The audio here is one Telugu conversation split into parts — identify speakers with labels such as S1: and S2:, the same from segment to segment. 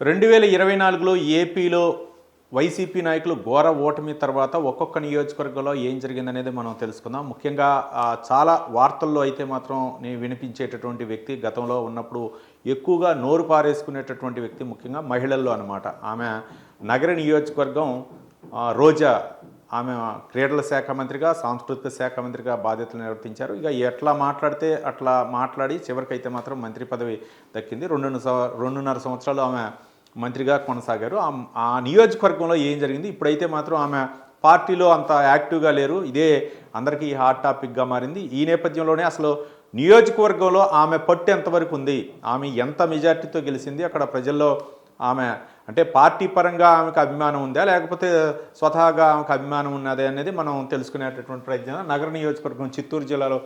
S1: రెండు వేల ఇరవై నాలుగులో ఏపీలో వైసీపీ నాయకులు ఘోర ఓటమి తర్వాత ఒక్కొక్క నియోజకవర్గంలో ఏం జరిగిందనేది మనం తెలుసుకుందాం. ముఖ్యంగా చాలా వార్తల్లో అయితే మాత్రం నేను వినిపించేటటువంటి వ్యక్తి గతంలో ఉన్నప్పుడు ఎక్కువగా నోరు పారేసుకునేటటువంటి వ్యక్తి ముఖ్యంగా మహిళల్లో అనమాట ఆమె నగర నియోజకవర్గం రోజా ఆమె క్రీడల శాఖ మంత్రిగా సాంస్కృతిక శాఖ మంత్రిగా బాధ్యతలు నిర్వర్తించారు. ఇక ఎట్లా మాట్లాడితే అట్లా మాట్లాడి చివరికైతే మాత్రం మంత్రి పదవి దక్కింది. రెండు రెండున్నర సంవత్సరాలు ఆమె మంత్రిగా కొనసాగారు. ఆ- ఆ నియోజకవర్గంలో ఏం జరిగింది? ఇప్పుడైతే మాత్రం ఆమె పార్టీలో అంత యాక్టివ్గా లేరు. ఇదే అందరికీ హాట్ టాపిక్గా మారింది. ఈ నేపథ్యంలోనే అసలు నియోజకవర్గంలో ఆమె పట్టు ఎంతవరకు ఉంది? ఆమె ఎంత మెజార్టీతో గెలిచింది? అక్కడ ప్రజల్లో ఆమె అంటే పార్టీ పరంగా ఆమెకు అభిమానం ఉందా? లేకపోతే స్వతహాగా ఆమెకు అభిమానం ఉన్నదే అనేది మనం తెలుసుకునేటటువంటి ప్రయత్నం. నగర నియోజకవర్గం చిత్తూరు జిల్లాలో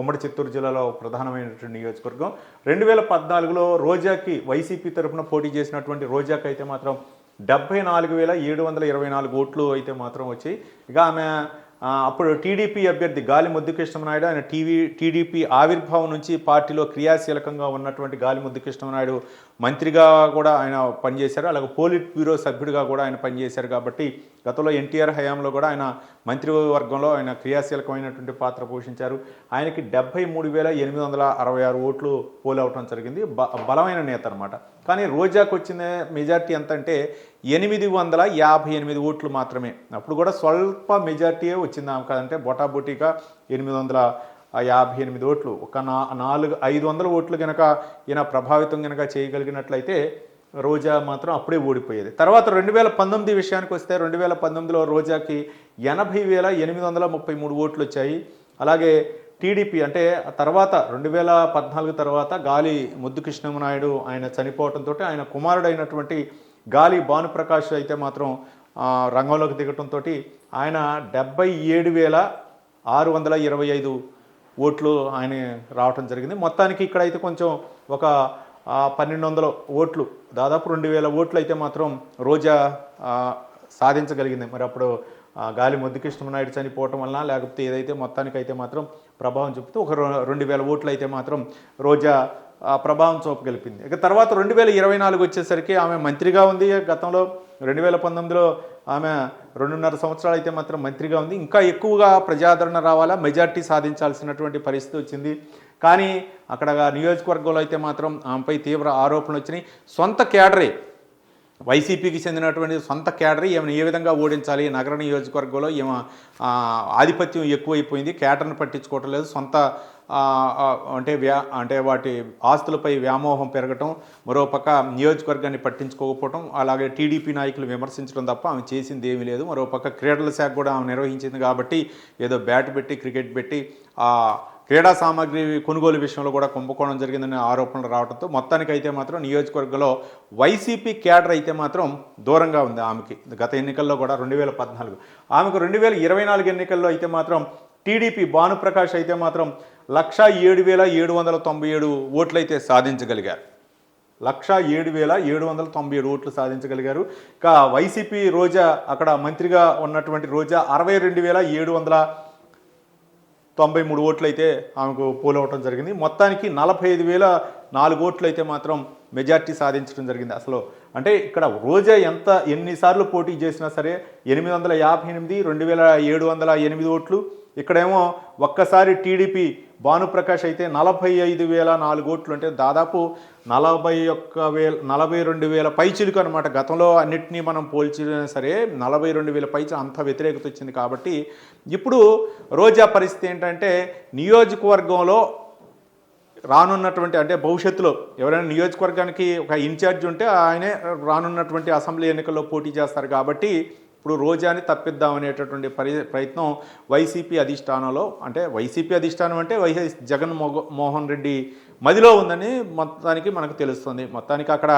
S1: ఉమ్మడి చిత్తూరు జిల్లాలో ప్రధానమైనటువంటి నియోజకవర్గం. రెండు వేల పద్నాలుగులో రోజాకి వైసీపీ తరఫున పోటీ చేసినటువంటి రోజాకి అయితే మాత్రం డెబ్బై నాలుగు వేల ఏడు వందల ఇరవై నాలుగు ఓట్లు అయితే మాత్రం వచ్చాయి. ఇక ఆమె అప్పుడు టీడీపీ అభ్యర్థి గాలి ముద్దుకృష్ణనాయుడు ఆయన టీవీ టీడీపీ ఆవిర్భావం నుంచి పార్టీలో క్రియాశీలకంగా ఉన్నటువంటి గాలి ముద్దుకృష్ణనాయుడు మంత్రిగా కూడా ఆయన పనిచేశారు. అలాగే పోలిట్ బ్యూరో సభ్యుడిగా కూడా ఆయన పనిచేశారు కాబట్టి గతంలో ఎన్టీఆర్ హయాంలో కూడా ఆయన మంత్రివర్గంలో ఆయన క్రియాశీలకమైనటువంటి పాత్ర పోషించారు. ఆయనకి డెబ్బై మూడు వేల ఎనిమిది వందల అరవై ఆరు ఓట్లు పోలవటం జరిగింది. బ బలమైన నేత అనమాట కానీ రోజాకు వచ్చిన మెజార్టీ ఎంత అంటే ఎనిమిది వందల యాభై ఎనిమిది ఓట్లు మాత్రమే. అప్పుడు కూడా స్వల్ప మెజార్టీయే వచ్చింది ఆమె కదంటే బొటాబొటీగా ఎనిమిది వందల యాభై ఎనిమిది ఓట్లు ఒక నా నాలుగు ఐదు వందల ఓట్లు కనుక ఈయన ప్రభావితం కనుక చేయగలిగినట్లయితే రోజా మాత్రం అప్పుడే ఓడిపోయేది. తర్వాత రెండు వేల పంతొమ్మిది విషయానికి వస్తే రెండు వేల పంతొమ్మిదిలో రోజాకి ఎనభై వేల ఎనిమిది వందల ముప్పై మూడు ఓట్లు వచ్చాయి అలాగే టీడీపీ అంటే తర్వాత రెండు వేల పద్నాలుగు తర్వాత గాలి ముద్దుకృష్ణమనాయుడు ఆయన చనిపోవడంతో ఆయన కుమారుడైనటువంటి గాలి భానుప్రకాష్ అయితే మాత్రం రంగంలోకి దిగటంతో ఆయన డెబ్బై ఏడు వేల ఆరు వందల ఇరవై ఐదు ఓట్లు ఆయన రావటం జరిగింది. మొత్తానికి ఇక్కడైతే కొంచెం ఒక పన్నెండు వందల ఓట్లు దాదాపు రెండు వేల ఓట్లు అయితే మాత్రం రోజా సాధించగలిగింది. మరి అప్పుడు గాలి ముద్దుకృష్ణనాయుడు చనిపోవటం వలన లేకపోతే ఏదైతే మొత్తానికి అయితే మాత్రం ప్రభావం చూపుతూ ఒక రెండు వేల ఓట్లు అయితే మాత్రం రోజా ప్రభావం చూపగలిపింది. ఇక తర్వాత రెండు వేల ఇరవై నాలుగు వచ్చేసరికి ఆమె మంత్రిగా ఉంది. గతంలో రెండు వేల పంతొమ్మిదిలో ఆమె రెండున్నర సంవత్సరాలు అయితే మాత్రం మంత్రిగా ఉంది. ఇంకా ఎక్కువగా ప్రజాదరణ రావాలా? మెజార్టీ సాధించాల్సినటువంటి పరిస్థితి వచ్చింది. కానీ అక్కడ నియోజకవర్గంలో అయితే మాత్రం ఆమెపై తీవ్ర ఆరోపణలు వచ్చినాయి. సొంత కేడరే వైసీపీకి చెందినటువంటి సొంత కేడర్ ఈమెను ఏ విధంగా ఓడించాలి? నగర నియోజకవర్గంలో ఈమె ఆధిపత్యం ఎక్కువైపోయింది. కేటర్ను పట్టించుకోవటం లేదు సొంత అంటే వ్యా అంటే వాటి ఆస్తులపై వ్యామోహం పెరగటం మరోపక్క నియోజకవర్గాన్ని పట్టించుకోకపోవటం అలాగే టీడీపీ నాయకులు విమర్శించడం తప్ప ఆమె చేసింది ఏమీ లేదు. మరోపక్క క్రీడల శాఖ కూడా ఆమె నిర్వహించింది కాబట్టి ఏదో బ్యాట్ పెట్టి క్రికెట్ పెట్టి క్రీడా సామాగ్రి కొనుగోలు విషయంలో కూడా కుంభకోణం జరిగిందనే ఆరోపణలు రావడంతో మొత్తానికి అయితే మాత్రం నియోజకవర్గంలో వైసీపీ క్యాడర్ అయితే మాత్రం దూరంగా ఉంది ఆమెకి. గత ఎన్నికల్లో కూడా రెండు వేల పద్నాలుగు. ఆమెకు రెండు వేల ఇరవై నాలుగు ఎన్నికల్లో అయితే మాత్రం టీడీపీ భానుప్రకాష్ అయితే మాత్రం లక్ష ఏడు వేల ఏడు వందల తొంభై ఏడు ఓట్లయితే సాధించగలిగారు. లక్ష ఏడు వేల ఏడు వందల తొంభై ఏడు ఓట్లు సాధించగలిగారు. ఇక వైసీపీ రోజా అక్కడ మంత్రిగా ఉన్నటువంటి రోజా అరవై రెండు వేల ఏడు వందల తొంభై మూడు ఓట్లు అయితే ఆమెకు పోలవటం జరిగింది. మొత్తానికి నలభై ఐదు వేల నాలుగు ఓట్లు అయితే మాత్రం మెజార్టీ సాధించడం జరిగింది అసలు. అంటే ఇక్కడ రోజా ఎంత ఎన్నిసార్లు పోటీ చేసినా సరే ఎనిమిది వందల యాభై ఎనిమిది రెండు వేల ఏడు వందల ఎనిమిది ఓట్లు ఇక్కడేమో ఒక్కసారి టీడీపీ భానుప్రకాష్ అయితే నలభై ఐదు వేల నాలుగు ఓట్లు అంటే దాదాపు నలభై ఒక్క వేల నలభై రెండు వేల పైచిలుకు అనమాట గతంలో అన్నిటినీ మనం పోల్చినా సరే నలభై రెండు వేల పైచి అంత వ్యతిరేకత వచ్చింది కాబట్టి ఇప్పుడు రోజా పరిస్థితి ఏంటంటే నియోజకవర్గంలో రానున్నటువంటి అంటే భవిష్యత్తులో ఎవరైనా నియోజకవర్గానికి ఒక ఇన్ఛార్జ్ ఉంటే ఆయనే రానున్నటువంటి అసెంబ్లీ ఎన్నికల్లో పోటీ చేస్తారు కాబట్టి ఇప్పుడు రోజాని తప్పిద్దాం అనేటటువంటి పరి ప్రయత్నం వైసీపీ అధిష్టానంలో అంటే వైసీపీ అధిష్టానం అంటే వైఎస్ జగన్ మోగ మోహన్ రెడ్డి మదిలో ఉందని మొత్తానికి మనకు తెలుస్తుంది. మొత్తానికి అక్కడ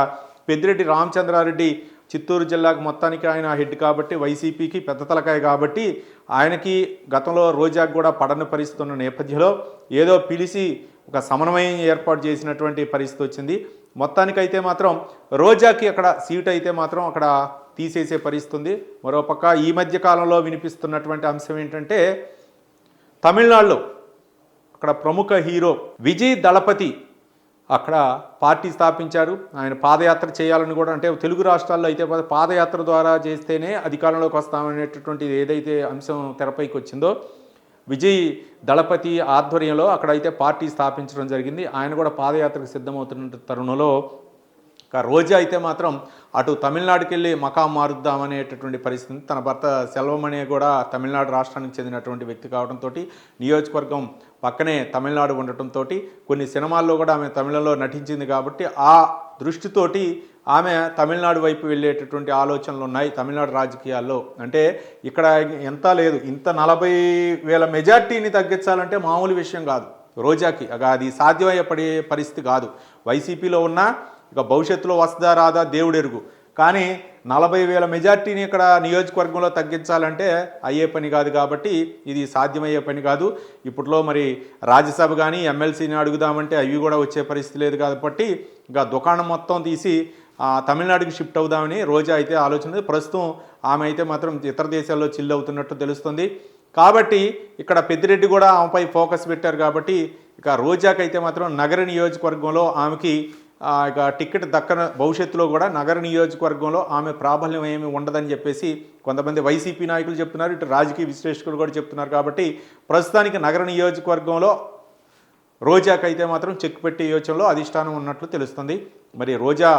S1: పెద్దిరెడ్డి రామచంద్రారెడ్డి చిత్తూరు జిల్లాకు మొత్తానికి ఆయన హెడ్ కాబట్టి వైసీపీకి పెద్ద తలకాయ కాబట్టి ఆయనకి గతంలో రోజాకు కూడా పడని పరిస్థితి ఉన్న నేపథ్యంలో ఏదో పిలిచి ఒక సమన్వయం ఏర్పాటు చేసినటువంటి పరిస్థితి వచ్చింది. మొత్తానికైతే మాత్రం రోజాకి అక్కడ సీట్ అయితే మాత్రం అక్కడ తీసేసే పరిస్థితుంది. మరోపక్క ఈ మధ్య కాలంలో వినిపిస్తున్నటువంటి అంశం ఏంటంటే తమిళనాడులో అక్కడ ప్రముఖ హీరో విజయ్ దళపతి అక్కడ పార్టీ స్థాపించారు. ఆయన పాదయాత్ర చేయాలని కూడా అంటే తెలుగు రాష్ట్రాల్లో అయితే పాదయాత్ర ద్వారా చేస్తేనే అధికారంలోకి వస్తామనేటటువంటి ఏదైతే అంశం తెరపైకి వచ్చిందో విజయ్ దళపతి ఆధ్వర్యంలో అక్కడైతే పార్టీ స్థాపించడం జరిగింది. ఆయన కూడా పాదయాత్రకు సిద్ధమవుతున్న తరుణంలో రోజా అయితే మాత్రం అటు తమిళనాడుకి వెళ్ళి మకాం మారుద్దామనేటటువంటి పరిస్థితి తన భర్త సెల్వమణి కూడా తమిళనాడు రాష్ట్రానికి చెందినటువంటి వ్యక్తి కావడంతో నియోజకవర్గం పక్కనే తమిళనాడు ఉండటంతో కొన్ని సినిమాల్లో కూడా ఆమె తమిళంలో నటించింది కాబట్టి ఆ దృష్టితోటి ఆమె తమిళనాడు వైపు వెళ్ళేటటువంటి ఆలోచనలు ఉన్నాయి తమిళనాడు రాజకీయాల్లో. అంటే ఇక్కడ ఎంత లేదు ఇంత నలభై వేల మెజార్టీని తగ్గించాలంటే మామూలు విషయం కాదు. రోజాకి అది సాధ్యమయ్యే పడే పరిస్థితి కాదు. వైసీపీలో ఉన్న ఇక భవిష్యత్తులో వస్తుందా రాదా దేవుడెరుగు. కానీ నలభై వేల మెజార్టీని ఇక్కడ నియోజకవర్గంలో తగ్గించాలంటే అయ్యే పని కాదు కాబట్టి ఇది సాధ్యమయ్యే పని కాదు. ఇప్పట్లో మరి రాజ్యసభ కానీ ఎమ్మెల్సీని అడుగుదామంటే అవి కూడా వచ్చే పరిస్థితి లేదు కాబట్టి ఇక దుకాణం మొత్తం తీసి తమిళనాడుకి షిఫ్ట్ అవుదామని రోజా అయితే ఆలోచన ప్రస్తుతం ఆమె అయితే మాత్రం ఇతర దేశాల్లో చిల్లు అవుతున్నట్టు తెలుస్తుంది. కాబట్టి ఇక్కడ పెద్దిరెడ్డి కూడా ఆమెపై ఫోకస్ పెట్టారు కాబట్టి ఇక రోజాకైతే మాత్రం నగర నియోజకవర్గంలో ఆమెకి ఆ, ఇక టికెట్ దక్కన భవిష్యత్తులో కూడా నగర నియోజకవర్గంలో ఆమె ప్రాబల్యం ఏమి ఉండదని చెప్పేసి కొంతమంది వైసీపీ నాయకులు చెప్తున్నారు ఇటు రాజకీయ విశ్లేషకులు కూడా చెప్తున్నారు కాబట్టి ప్రస్తుతానికి నగర నియోజకవర్గంలో రోజాకైతే మాత్రం చెక్ పెట్టే యోచనలో అధిష్టానం ఉన్నట్లు తెలుస్తుంది. మరి రోజా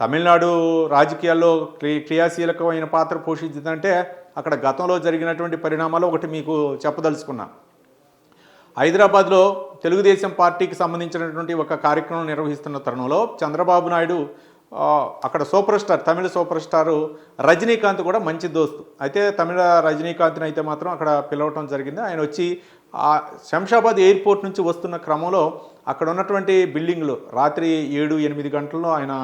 S1: తమిళనాడు రాజకీయాల్లో క్రి- క్రియాశీలకమైన పాత్ర పోషించిందంటే అక్కడ గతంలో జరిగినటువంటి పరిణామాలు ఒకటి మీకు చెప్పదలుచుకున్నా. హైదరాబాద్లో తెలుగుదేశం పార్టీకి సంబంధించినటువంటి ఒక కార్యక్రమం నిర్వహిస్తున్న తరుణంలో చంద్రబాబు నాయుడు అక్కడ super star Tamil super star Rajinikanth కూడా మంచి దోస్తు. అయితే తమిళ రజనీకాంత్ని అయితే మాత్రం అక్కడ పిలవటం జరిగింది. ఆయన వచ్చి ఆ శంషాబాద్ ఎయిర్పోర్ట్ నుంచి వస్తున్న క్రమంలో అక్కడ ఉన్నటువంటి బిల్డింగ్లు రాత్రి ఏడు ఎనిమిది గంటల్లో ఆయన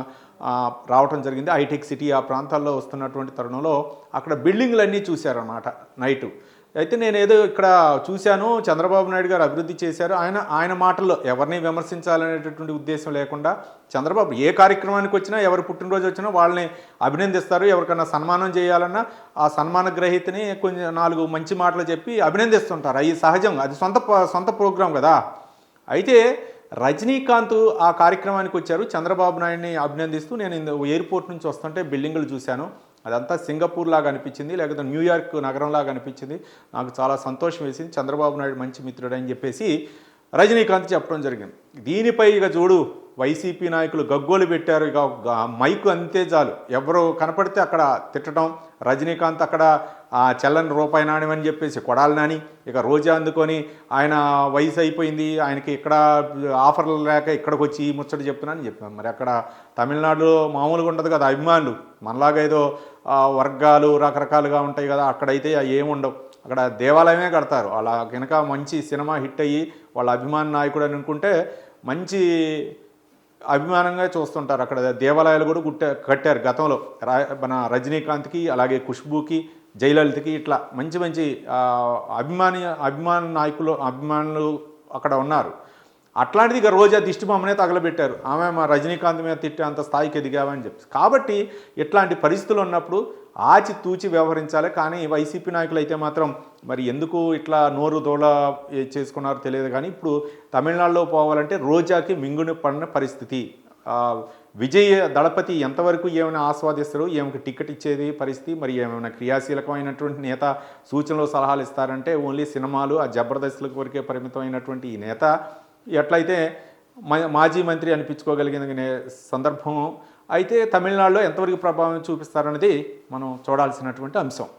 S1: రావటం జరిగింది. హైటెక్ సిటీ ఆ ప్రాంతాల్లో వస్తున్నటువంటి తరుణంలో అక్కడ బిల్డింగ్లన్నీ చూశారన్నమాట నైటు. అయితే నేను ఏదో ఇక్కడ చూశాను. చంద్రబాబు నాయుడు గారు అభివృద్ధి చేశారు. ఆయన ఆయన మాటల్లో ఎవరిని విమర్శించాలనేటటువంటి ఉద్దేశం లేకుండా చంద్రబాబు ఏ కార్యక్రమానికి వచ్చినా ఎవరు పుట్టినరోజు వచ్చినా వాళ్ళని అభినందిస్తారు. ఎవరికన్నా సన్మానం చేయాలన్నా ఆ సన్మాన గ్రహీతని కొంచెం నాలుగు మంచి మాటలు చెప్పి అభినందిస్తుంటారు. అవి సహజం. అది సొంత సొంత ప్రోగ్రాం కదా. అయితే రజనీకాంత్ ఆ కార్యక్రమానికి వచ్చారు. చంద్రబాబు నాయుడిని అభినందిస్తూ నేను ఎయిర్పోర్ట్ నుంచి వస్తుంటే బిల్డింగులు చూశాను. అదంతా సింగపూర్ లాగా అనిపించింది లేకపోతే న్యూయార్క్ నగరంలాగా అనిపించింది. నాకు చాలా సంతోషం వేసింది. చంద్రబాబు నాయుడు మంచి మిత్రుడు అని చెప్పేసి రజనీకాంత్ చెప్పడం జరిగింది. దీనిపై ఇక చూడు వైసీపీ నాయకులు గగ్గోలు పెట్టారు. ఇక మైకు అంతే చాలు. ఎవరు కనపడితే అక్కడ తిట్టడం రజనీకాంత్ అక్కడ ఆ చల్లని రూపాయి నాణ్యమని చెప్పేసి కొడాలి నాని. ఇక రోజా అందుకొని ఆయన వయసు అయిపోయింది ఆయనకి ఇక్కడ ఆఫర్లు లేక ఇక్కడికి వచ్చి ఈ ముచ్చట చెప్తున్నాను చెప్పాను. మరి అక్కడ తమిళనాడులో మామూలుగా ఉండదు కదా అభిమానులు. మనలాగా ఏదో వర్గాలు రకరకాలుగా ఉంటాయి కదా అక్కడైతే ఏముండవు అక్కడ దేవాలయమే కడతారు. అలా కనుక మంచి సినిమా హిట్ అయ్యి వాళ్ళ అభిమాన నాయకుడు అని అనుకుంటే మంచి అభిమానంగా చూస్తుంటారు. అక్కడ దేవాలయాలు కూడా గుట్ట కట్టారు గతంలో. రా మన రజనీకాంత్కి అలాగే ఖుష్బూకి జయలలితకి ఇట్లా మంచి మంచి అభిమాని అభిమాన నాయకులు అభిమానులు అక్కడ ఉన్నారు. అట్లాంటిది ఇక రోజా దిష్టి బొమ్మనే తగలబెట్టారు. ఆమె మా రజనీకాంత్ మీద తిట్టే అంత స్థాయికి ఎదిగావని చెప్పి. కాబట్టి ఇట్లాంటి పరిస్థితులు ఉన్నప్పుడు ఆచి తూచి వ్యవహరించాలి. కానీ వైసీపీ నాయకులు అయితే మాత్రం మరి ఎందుకు ఇట్లా నోరు దోళ చేసుకున్నారో తెలియదు. కానీ ఇప్పుడు తమిళనాడులో పోవాలంటే రోజాకి మింగుని పడిన పరిస్థితి. విజయ దళపతి ఎంతవరకు ఏమైనా ఆస్వాదిస్తారు ఏమైనా టికెట్ ఇచ్చేది పరిస్థితి మరి ఏమైనా క్రియాశీలకమైనటువంటి నేత సూచనలు సలహాలు ఇస్తారంటే ఓన్లీ సినిమాలు ఆ జబర్దస్త్లకు వరకే పరిమితమైనటువంటి ఈ నేత. ఎట్లయితే మాజీ మంత్రి అనిపించుకోగలిగిన నే- సందర్భం. అయితే తమిళనాడులో ఎంతవరకు ప్రభావం చూపిస్తారన్నది మనం చూడాల్సినటువంటి అంశం.